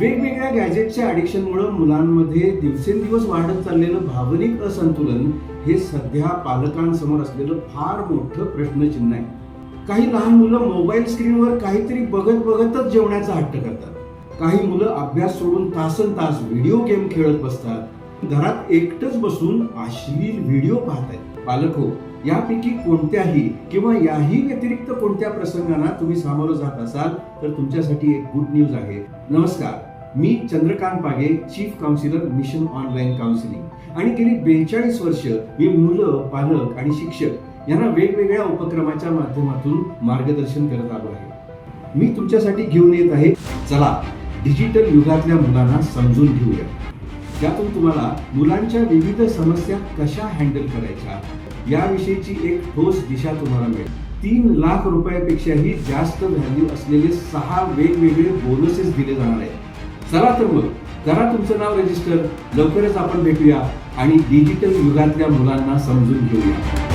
वेगवेगळ्या गॅजेटच्या ॲडिक्शनमुळे मुलांमध्ये दिवसेंदिवस वाढत चाललेलं भावनिक असंतुलन हे सध्या पालकांसमोर असलेलं फार मोठं प्रश्नचिन्ह आहे. काही लहान मुलं मोबाईल स्क्रीनवर काहीतरी बघत बघतच जेवण्याचा हट्ट करतात. काही मुलं अभ्यास सोडून तासन तास व्हिडिओ गेम खेळत बसतात. घरात एकटंच बसून अश्लील व्हिडिओ पाहत आहेत पालक हो यापैकी कोणत्याही किंवा याही व्यतिरिक्त कोणत्या प्रसंगांना तुम्ही सामोरं जात असाल तर तुमच्यासाठी एक गुड न्यूज आहे. नमस्कार मी Chandrakant Page chief counsellor mission online counselling आणि गेली बेचाळीस वर्ष मी मुलं पालक आणि शिक्षक यांना वेगवेगळ्या उपक्रमाच्या माध्यमातून मार्गदर्शन करत आलो आहे. मी तुमच्यासाठी घेऊन येत आहे. चला डिजिटल युगातल्या मुलांना समजून घेऊया. त्यातून तुम्हाला मुलांच्या विविध समस्या कशा हँडल करायच्या याविषयीची एक ठोस दिशा तुम्हाला मिळेल. तीन लाख रुपयापेक्षाही जास्त व्हॅल्यू असलेले सहा वेगवेगळे बोनसेस दिले जाणार आहेत. चला तर मग करा तुमचं नाव रजिस्टर लवकरच आपण भेटूया आणि डिजिटल युगातल्या मुलांना समजून घेऊया.